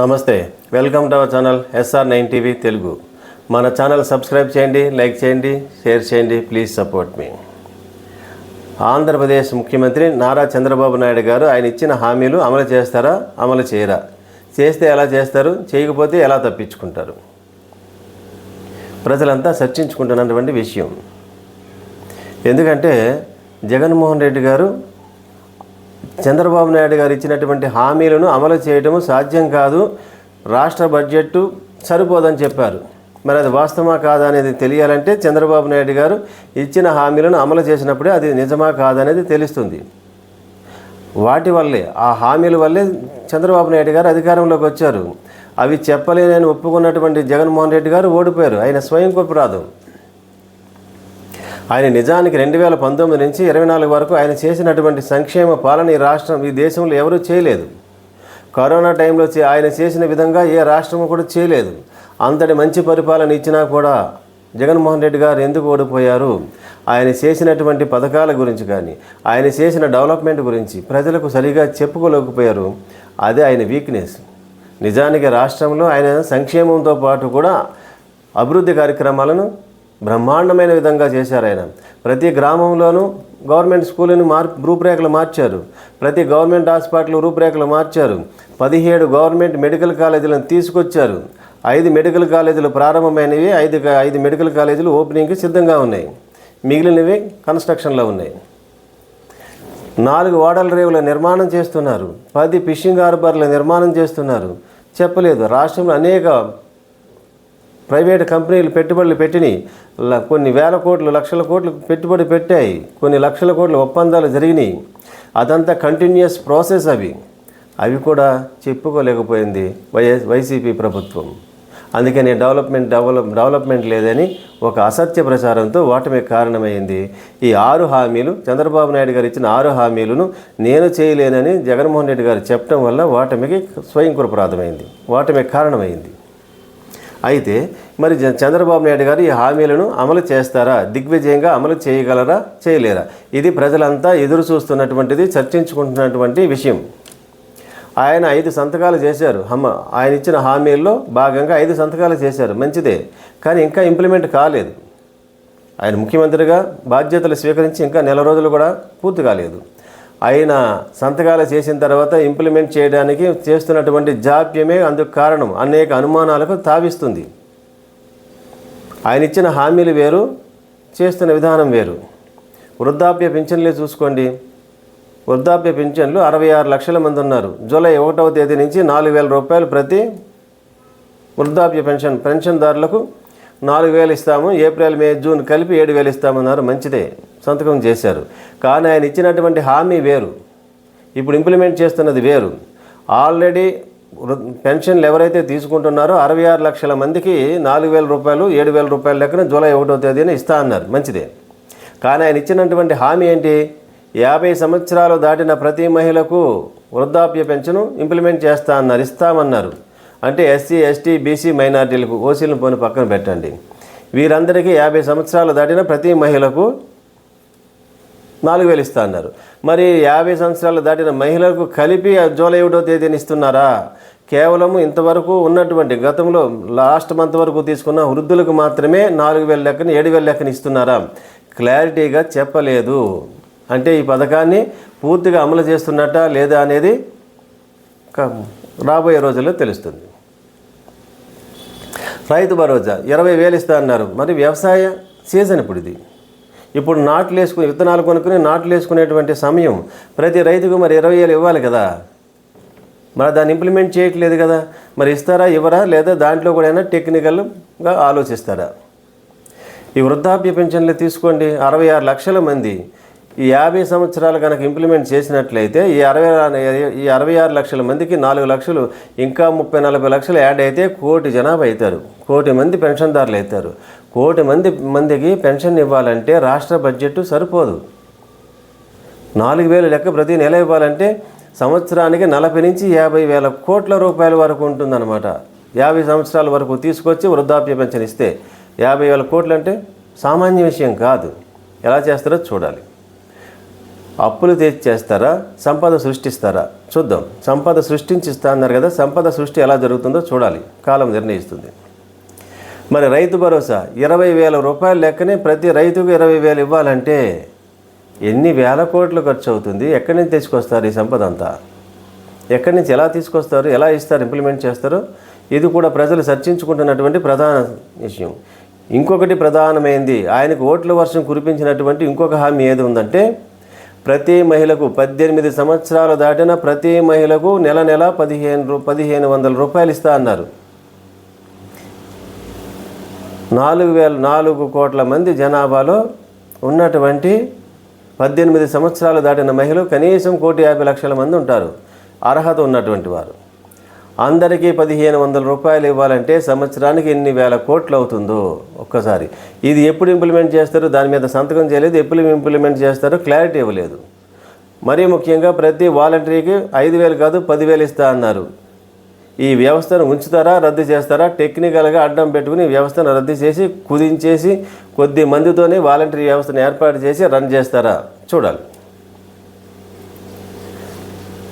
నమస్తే welcome to our channel S R nine TV Telugu. మన channel subscribe చేయండి like చేయండి షేర్ చేయండి ప్లీజ్ సపోర్ట్ మీ ఆంధ్రప్రదేశ్ ముఖ్యమంత్రి నారా చంద్రబాబు నాయుడు గారు ఆయన ఇచ్చిన హామీలు అమలు చేస్తారా అమలు చేయరా? చేస్తే ఎలా చేస్తారు చేయకపోతే ఎలా తప్పించుకుంటారు? ప్రజలంతా చర్చించుకుంటున్నటువంటి విషయం. ఎందుకంటే జగన్మోహన్ రెడ్డి గారు చంద్రబాబు నాయుడు గారు ఇచ్చినటువంటి హామీలను అమలు చేయటము సాధ్యం కాదు. రాష్ట్ర బడ్జెట్ సరిపోదని చెప్పారు. మరి అది వాస్తవమా కాదా అనేది తెలియాలంటే చంద్రబాబు నాయుడు గారు ఇచ్చిన హామీలను అమలు చేసినప్పుడే అది నిజమా కాదనేది తెలుస్తుంది. వాటి వల్లే ఆ హామీల వల్లే చంద్రబాబు నాయుడు గారు అధికారంలోకి వచ్చారు. అవి చెప్పలేనని ఒప్పుకున్నటువంటి జగన్మోహన్ రెడ్డి గారు ఓడిపోయారు. ఆయన స్వయం కొప్పరాదు ఆయన నిజానికి రెండు వేల పంతొమ్మిది నుంచి ఇరవై నాలుగు వరకు ఆయన చేసినటువంటి సంక్షేమ పాలన ఈ రాష్ట్రం ఈ దేశంలో ఎవరూ చేయలేదు. కరోనా టైంలో చే- ఆయన చేసిన విధంగా ఏ రాష్ట్రము కూడా చేయలేదు. అంతటి మంచి పరిపాలన ఇచ్చినా కూడా జగన్మోహన్ రెడ్డి గారు ఎందుకు ఓడిపోయారు? ఆయన చేసినటువంటి పథకాల గురించి కానీ ఆయన చేసిన డెవలప్మెంట్ గురించి ప్రజలకు సరిగా చెప్పుకోలేకపోయారు. అదే ఆయన వీక్నెస్. నిజానికి రాష్ట్రంలో ఆయన సంక్షేమంతో పాటు కూడా అభివృద్ధి కార్యక్రమాలను బ్రహ్మాండమైన విధంగా చేశారు ఆయన. ప్రతి గ్రామంలోనూ గవర్నమెంట్ స్కూల్ని మార్ రూపురేఖలు మార్చారు. ప్రతి గవర్నమెంట్ హాస్పిటల్ రూపురేఖలు మార్చారు. పదిహేడు గవర్నమెంట్ మెడికల్ కాలేజీలను తీసుకొచ్చారు. ఐదు మెడికల్ కాలేజీలు ప్రారంభమైనవి. ఐదు ఐదు మెడికల్ కాలేజీలు ఓపెనింగ్కి సిద్ధంగా ఉన్నాయి. మిగిలినవి కన్స్ట్రక్షన్లో ఉన్నాయి. నాలుగు ఓడల రేవుల నిర్మాణం చేస్తున్నారు. పది ఫిషింగ్ హార్బర్ల నిర్మాణం చేస్తున్నారు. చెప్పలేదు. రాష్ట్రంలో అనేక ప్రైవేట్ కంపెనీలు పెట్టుబడులు పెట్టినాయి కొన్ని వేల కోట్లు లక్షల కోట్లు పెట్టుబడి పెట్టాయి. కొన్ని లక్షల కోట్ల ఒప్పందాలు జరిగినాయి అదంతా కంటిన్యూస్ ప్రాసెస్ అవి. అవి కూడా చెప్పుకోలేకపోయింది వైఎస్ వైసీపీ ప్రభుత్వం. అందుకని డెవలప్మెంట్ డెవలప్ డెవలప్మెంట్ లేదని ఒక అసత్య ప్రచారంతో ఓటమి కారణమైంది. ఈ ఆరు హామీలు చంద్రబాబు నాయుడు గారు ఇచ్చిన ఆరు హామీలను నేను చేయలేనని జగన్మోహన్ రెడ్డి గారు చెప్పడం వల్ల ఓటమికి స్వయం కృపరాధమైంది ఓటమి కారణమైంది. అయితే మరి చంద్రబాబు నాయుడు గారు ఈ హామీలను అమలు చేస్తారా? దిగ్విజయంగా అమలు చేయగలరా? చేయలేరా? ఇది ప్రజలంతా ఎదురు చూస్తున్నటువంటిది చర్చించుకుంటున్నటువంటి విషయం. ఆయన ఐదు సంతకాలు చేశారు. హమ్మ ఆయన ఇచ్చిన హామీల్లో భాగంగా ఐదు సంతకాలు చేశారు. మంచిదే కానీ ఇంకా ఇంప్లిమెంట్ కాలేదు. ఆయన ముఖ్యమంత్రిగా బాధ్యతలు స్వీకరించి ఇంకా నెల రోజులు కూడా పూర్తి కాలేదు. ఆయన సంతకాలు చేసిన తర్వాత ఇంప్లిమెంట్ చేయడానికి చేస్తున్నటువంటి జాప్యమే అందుకు కారణం. అనేక అనుమానాలకు తావిస్తుంది. ఆయన ఇచ్చిన హామీలు వేరు చేస్తున్న విధానం వేరు. వృద్ధాప్య పింఛన్లే చూసుకోండి. వృద్ధాప్య పింఛన్లు అరవై ఆరు లక్షల మంది ఉన్నారు. జూలై ఒకటవ తేదీ నుంచి నాలుగు వేల రూపాయలు ప్రతి వృద్ధాప్య పెన్షన్ పెన్షన్దారులకు నాలుగు వేలు ఇస్తాము ఏప్రిల్ మే జూన్ కలిపి ఏడు వేలు ఇస్తామన్నారు. మంచిదే. సంతకం చేశారు. కానీ ఆయన ఇచ్చినటువంటి హామీ వేరు. ఇప్పుడు ఇంప్లిమెంట్ చేస్తున్నది వేరు. ఆల్రెడీ పెన్షన్లు ఎవరైతే తీసుకుంటున్నారో అరవై ఆరు లక్షల మందికి నాలుగు వేల రూపాయలు ఏడు వేల రూపాయల లెక్కన జూలై ఒకటో తేదీన ఇస్తా అన్నారు. మంచిదే. కానీ ఆయన ఇచ్చినటువంటి హామీ ఏంటి? యాభై సంవత్సరాలు దాటిన ప్రతి మహిళకు వృద్ధాప్య పెన్షను ఇంప్లిమెంట్ చేస్తా అన్నారు ఇస్తామన్నారు. అంటే ఎస్సీ ఎస్టీ బీసీ మైనార్టీలకు ఓసీలను పోని పక్కన పెట్టండి. వీరందరికీ యాభై సంవత్సరాలు దాటిన ప్రతి మహిళకు నాలుగు వేలు ఇస్తా అన్నారు. మరి యాభై సంవత్సరాలు దాటిన మహిళలకు కలిపి జూలై ఒకటో తేదీని ఇస్తున్నారా? కేవలం ఇంతవరకు ఉన్నటువంటి గతంలో లాస్ట్ మంత్ వరకు తీసుకున్న వృద్ధులకు మాత్రమే నాలుగు వేల లెక్కన ఏడు వేల లెక్కన ఇస్తున్నారా? క్లారిటీగా చెప్పలేదు. అంటే ఈ పథకాన్ని పూర్తిగా అమలు చేస్తున్నట్ట లేదా అనేది రాబోయే రోజుల్లో తెలుస్తుంది. రైతు భరోసా ఇరవై వేలు ఇస్తా అన్నారు. మరి వ్యవసాయ సీజన్ ఇప్పుడు ఇది. ఇప్పుడు నాట్లు వేసుకుని విత్తనాలు కొనుక్కుని నాట్లు వేసుకునేటువంటి సమయం. ప్రతి రైతుకు మరి ఇరవై వేలు ఇవ్వాలి కదా? మరి దాన్ని ఇంప్లిమెంట్ చేయట్లేదు కదా? మరి ఇస్తారా ఇవ్వరా? లేదా దాంట్లో కూడా ఏమైనా టెక్నికల్గా ఆలోచిస్తారా? ఈ వృద్ధాప్య పెన్షన్లు తీసుకోండి. అరవై ఆరు లక్షల మంది ఈ యాభై సంవత్సరాలు కనుక ఇంప్లిమెంట్ చేసినట్లయితే ఈ అరవై ఈ అరవై ఆరు లక్షల మందికి నాలుగు లక్షలు ఇంకా ముప్పై నలభై లక్షలు యాడ్ అయితే కోటి జనాభా అవుతారు. కోటి మంది పెన్షన్దారులు అవుతారు. కోటి మంది మందికి పెన్షన్ ఇవ్వాలంటే రాష్ట్ర బడ్జెట్ సరిపోదు. నాలుగు వేలు లెక్క ప్రతి నెల ఇవ్వాలంటే సంవత్సరానికి నలభై నుంచి యాభై వేల కోట్ల రూపాయల వరకు ఉంటుందన్నమాట. యాభై సంవత్సరాల వరకు తీసుకొచ్చి వృద్ధాప్య పెన్షన్ ఇస్తే యాభై వేల కోట్లు అంటే సామాన్య విషయం కాదు. ఎలా చేస్తారో చూడాలి. అప్పులు తెచ్చేస్తారా సంపద సృష్టిస్తారా? చూద్దాం. సంపద సృష్టించిస్తా అన్నారు కదా సంపద సృష్టి ఎలా జరుగుతుందో చూడాలి. కాలం నిర్ణయిస్తుంది. మరి రైతు భరోసా ఇరవై వేల రూపాయల లెక్కనే ప్రతి రైతుకు ఇరవై వేలు ఇవ్వాలంటే ఎన్ని వేల కోట్లు ఖర్చు అవుతుంది? ఎక్కడి నుంచి తెచ్చుకొస్తారు ఈ సంపద అంతా? ఎక్కడి నుంచి ఎలా తీసుకొస్తారు? ఎలా ఇస్తారు? ఇంప్లిమెంట్ చేస్తారు? ఇది కూడా ప్రజలు చర్చించుకుంటున్నటువంటి ప్రధాన విషయం. ఇంకొకటి ప్రధానమైంది ఆయనకు ఓట్ల వర్షం కురిపించినటువంటి ఇంకొక హామీ ఏది ఉందంటే ప్రతి మహిళకు పద్దెనిమిది సంవత్సరాలు దాటిన ప్రతి మహిళకు నెల నెల పదిహేను రూ పదిహేను వందల రూపాయలు ఇస్తా అన్నారు. నాలుగు వేల నాలుగు కోట్ల మంది జనాభాలో ఉన్నటువంటి పద్దెనిమిది సంవత్సరాలు దాటిన మహిళలు కనీసం కోటి యాభై లక్షల మంది ఉంటారు. అర్హత ఉన్నటువంటి వారు. అందరికీ పదిహేను వందల రూపాయలు ఇవ్వాలంటే సంవత్సరానికి ఎన్ని వేల కోట్లు అవుతుందో? ఒక్కసారి. ఇది ఎప్పుడు ఇంప్లిమెంట్ చేస్తారో? దాని మీద సంతకం చేయలేదు. ఎప్పుడు ఇంప్లిమెంట్ చేస్తారో క్లారిటీ ఇవ్వలేదు. మరీ ముఖ్యంగా ప్రతి వాలంటరీకి ఐదు వేలు కాదు పదివేలు ఇస్తా అన్నారు. ఈ వ్యవస్థను ఉంచుతారా? రద్దు చేస్తారా? టెక్నికల్గా అడ్డం పెట్టుకుని వ్యవస్థను రద్దు చేసి కుదించేసి కొద్ది మందితోనే వాలంటరీ వ్యవస్థను ఏర్పాటు చేసి రన్ చేస్తారా? చూడాలి.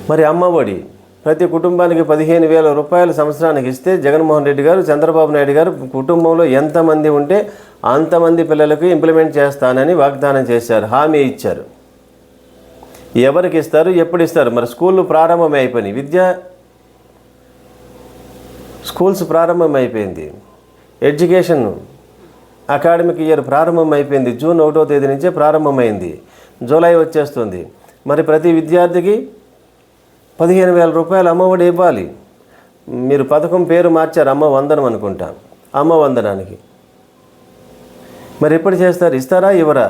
మరి అమ్మఒడి ప్రతి కుటుంబానికి పదిహేను వేల రూపాయలు సంవత్సరానికి ఇస్తే జగన్మోహన్ రెడ్డి గారు చంద్రబాబు నాయుడు గారు కుటుంబంలో ఎంతమంది ఉంటే అంతమంది పిల్లలకు ఇంప్లిమెంట్ చేస్తానని వాగ్దానం చేశారు. హామీ ఇచ్చారు. ఎవరికి ఇస్తారు? ఎప్పుడు ఇస్తారు? మరి స్కూళ్ళు ప్రారంభం అయిపోయినాయి. విద్య స్కూల్స్ ప్రారంభం అయిపోయింది. ఎడ్యుకేషన్ అకాడమిక్ ఇయర్ ప్రారంభం అయిపోయింది. జూన్ ఒకటో తేదీ నుంచే ప్రారంభమైంది. జూలై వచ్చేస్తుంది. మరి ప్రతి విద్యార్థికి పదిహేను వేల రూపాయలు అమ్మఒడి ఇవ్వాలి. మీరు పథకం పేరు మార్చారు అమ్మ వందనం అనుకుంటా. అమ్మ వందనానికి. మరి ఎప్పుడు చేస్తారు? ఇస్తారా ఇవ్వరా?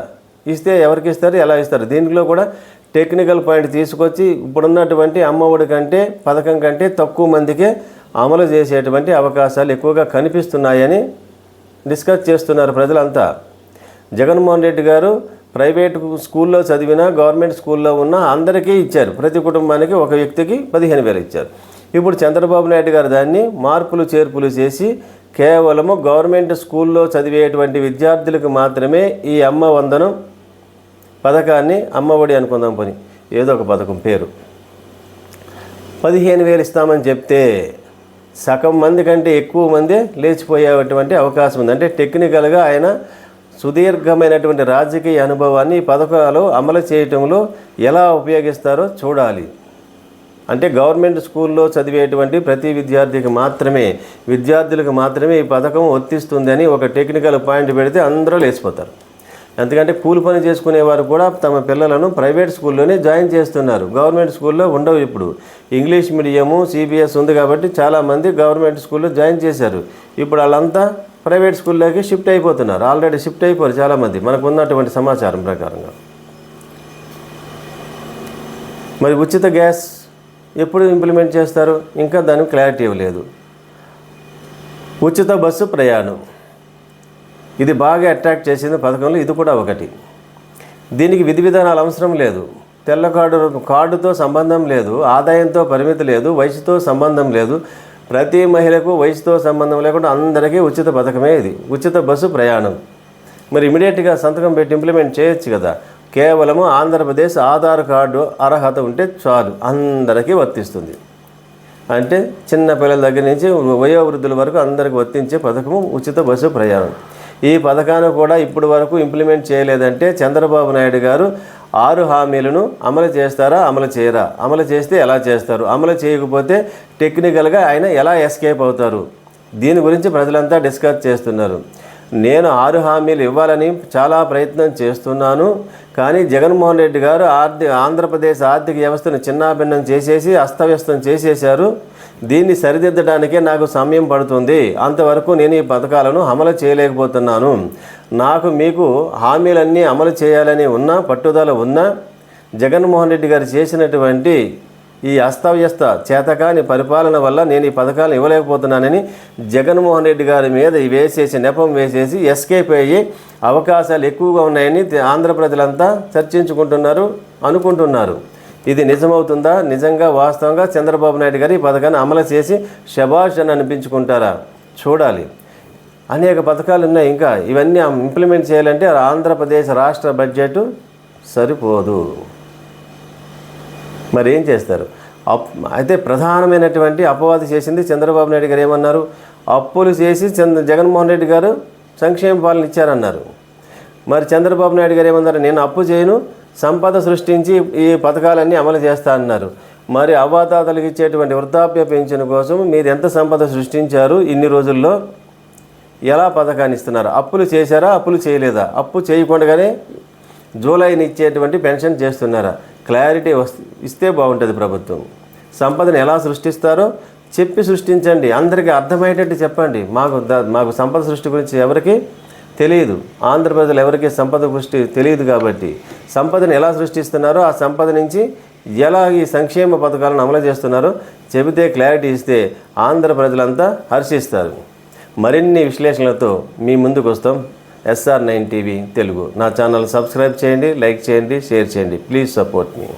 ఇస్తే ఎవరికి ఇస్తారు ఎలా ఇస్తారు? దీంట్లో కూడా టెక్నికల్ పాయింట్ తీసుకొచ్చి ఇప్పుడున్నటువంటి అమ్మఒడి కంటే పథకం కంటే తక్కువ మందికే అమలు చేసేటువంటి అవకాశాలు ఎక్కువగా కనిపిస్తున్నాయని డిస్కస్ చేస్తున్నారు ప్రజలంతా. జగన్మోహన్ రెడ్డి గారు ప్రైవేట్ స్కూల్లో చదివినా గవర్నమెంట్ స్కూల్లో ఉన్న అందరికీ ఇచ్చారు. ప్రతి కుటుంబానికి ఒక వ్యక్తికి పదిహేను వేలు ఇచ్చారు. ఇప్పుడు చంద్రబాబు నాయుడు గారు దాన్ని మార్పులు చేర్పులు చేసి కేవలము గవర్నమెంట్ స్కూల్లో చదివేటువంటి విద్యార్థులకు మాత్రమే ఈ అమ్మ వందనం పథకాన్ని అమ్మఒడి అనుకుందాం పని. ఏదో ఒక పథకం పేరు. పదిహేను వేలు ఇస్తామని చెప్తే సగం మంది కంటే ఎక్కువ మంది లేచిపోయేటువంటి అవకాశం ఉంది. అంటే టెక్నికల్గా ఆయన సుదీర్ఘమైనటువంటి రాజకీయ అనుభవాన్ని పథకాలు అమలు చేయటంలో ఎలా ఉపయోగిస్తారో చూడాలి. అంటే గవర్నమెంట్ స్కూల్లో చదివేటువంటి ప్రతి విద్యార్థికి మాత్రమే విద్యార్థులకు మాత్రమే ఈ పథకం వర్తిస్తుందని ఒక టెక్నికల్ పాయింట్ పెడితే అందరూ లేచిపోతారు. ఎందుకంటే కూలి పని చేసుకునేవారు కూడా తమ పిల్లలను ప్రైవేట్ స్కూల్లోనే జాయిన్ చేస్తున్నారు. గవర్నమెంట్ స్కూల్లో ఉండవు ఇప్పుడు. ఇంగ్లీష్ మీడియము సిబిఎస్ ఉంది కాబట్టి చాలామంది గవర్నమెంట్ స్కూల్లో జాయిన్ చేశారు. ఇప్పుడు వాళ్ళంతా ప్రైవేట్ స్కూల్లోకి షిఫ్ట్ అయిపోతున్నారు. ఆల్రెడీ షిఫ్ట్ అయిపోయారు చాలామంది. మనకు ఉన్నటువంటి సమాచారం ప్రకారంగా. మరి ఉచిత గ్యాస్ ఎప్పుడు ఇంప్లిమెంట్ చేస్తారు? ఇంకా దానికి క్లారిటీ ఇవ్వలేదు. ఉచిత బస్సు ప్రయాణం. ఇది బాగా అట్రాక్ట్ చేసింది పథకంలో ఇది కూడా ఒకటి. దీనికి విధి విధానాలు అవసరం లేదు. తెల్ల కార్డు కార్డుతో సంబంధం లేదు. ఆదాయంతో పరిమితి లేదు. వయసుతో సంబంధం లేదు. ప్రతి మహిళకు వయసుతో సంబంధం లేకుండా అందరికీ ఉచిత పథకమే ఇది. ఉచిత బస్సు ప్రయాణం. మరి ఇమీడియట్గా సంతకం పెట్టి ఇంప్లిమెంట్ చేయొచ్చు కదా. కేవలము ఆంధ్రప్రదేశ్ ఆధార్ కార్డు అర్హత ఉంటే చాలు. అందరికీ వర్తిస్తుంది. అంటే చిన్న పిల్లల దగ్గర నుంచి వయోవృద్ధుల వరకు అందరికి వర్తించే పథకము ఉచిత బస్సు ప్రయాణం. ఈ పథకాన్ని కూడా ఇప్పటి వరకు ఇంప్లిమెంట్ చేయలేదంటే చంద్రబాబు నాయుడు గారు ఆరు హామీలను అమలు చేస్తారా అమలు చేయరా? అమలు చేస్తే ఎలా చేస్తారు? అమలు చేయకపోతే టెక్నికల్గా ఆయన ఎలా ఎస్కేప్ అవుతారు? దీని గురించి ప్రజలంతా డిస్కస్ చేస్తున్నారు. నేను ఆరు హామీలు ఇవ్వాలని చాలా ప్రయత్నం చేస్తున్నాను కానీ జగన్మోహన్ రెడ్డి గారు ఆర్థిక ఆంధ్రప్రదేశ్ ఆర్థిక వ్యవస్థను చిన్నాభిన్నం చేసేసి అస్తవ్యస్తం చేసేశారు. దీన్ని సరిదిద్దడానికే నాకు సమయం పడుతుంది. అంతవరకు నేను ఈ పథకాలను అమలు చేయలేకపోతున్నాను. నాకు మీకు హామీలన్నీ అమలు చేయాలని ఉన్నా పట్టుదల ఉన్నా జగన్మోహన్ రెడ్డి గారు చేసినటువంటి ఈ అస్తవ్యస్త చేతకాని పరిపాలన వల్ల నేను ఈ పథకాలను ఇవ్వలేకపోతున్నానని జగన్మోహన్ రెడ్డి గారి మీద వేసేసి నెపం వేసేసి ఎస్కేప్ అయ్యి అవకాశాలు ఎక్కువగా ఉన్నాయని ఆంధ్ర ప్రజలంతా చర్చించుకుంటున్నారు అనుకుంటున్నారు. ఇది నిజమవుతుందా? నిజంగా వాస్తవంగా చంద్రబాబు నాయుడు గారు ఈ పథకాన్ని అమలు చేసి శబాష్ అని అనిపించుకుంటారా? చూడాలి. అనేక పథకాలు ఉన్నాయి ఇంకా. ఇవన్నీ ఇంప్లిమెంట్ చేయాలంటే ఆంధ్రప్రదేశ్ రాష్ట్ర బడ్జెట్ సరిపోదు. మరి ఏం చేస్తారు? అప్ అయితే ప్రధానమైనటువంటి అపవాది చేసింది చంద్రబాబు నాయుడు గారు ఏమన్నారు? అప్పులు చేసి చంద్ర జగన్మోహన్ రెడ్డి గారు సంక్షేమ పాలన ఇచ్చారన్నారు. మరి చంద్రబాబు నాయుడు గారు ఏమన్నారు? నేను అప్పు చేయను సంపద సృష్టించి ఈ పథకాలన్నీ అమలు చేస్తా అన్నారు. మరి అవ్వాతాతలకు ఇచ్చేటువంటి వృద్ధాప్య పెన్షన్ కోసం మీరు ఎంత సంపద సృష్టించారు? ఇన్ని రోజుల్లో ఎలా పథకాన్ని ఇస్తున్నారు? అప్పులు చేశారా? అప్పులు చేయలేదా? అప్పు చేయకుండానే జూలైని ఇచ్చేటువంటి పెన్షన్ చేస్తున్నారా? క్లారిటీ ఇస్తే బాగుంటుంది ప్రభుత్వం. సంపదను ఎలా సృష్టిస్తారో చెప్పి సృష్టించండి. అందరికీ అర్థమయ్యేటట్టు చెప్పండి. మాకు మాకు సంపద సృష్టి గురించి ఎవరికి తెలియదు. ఆంధ్రప్రదేశ్లో ఎవరికి సంపద సృష్టి తెలియదు కాబట్టి. సంపదను ఎలా సృష్టిస్తున్నారో ఆ సంపద నుంచి ఎలా ఈ సంక్షేమ పథకాలను అమలు చేస్తున్నారో చెబితే క్లారిటీ ఇస్తే ఆంధ్ర ప్రజలంతా హర్షిస్తారు. మరిన్ని విశ్లేషణలతో మీ ముందుకు వస్తాం. S R nine TV Telugu. నా ఛానల్ సబ్స్క్రైబ్ చేయండి లైక్ చేయండి షేర్ చేయండి. Please support me.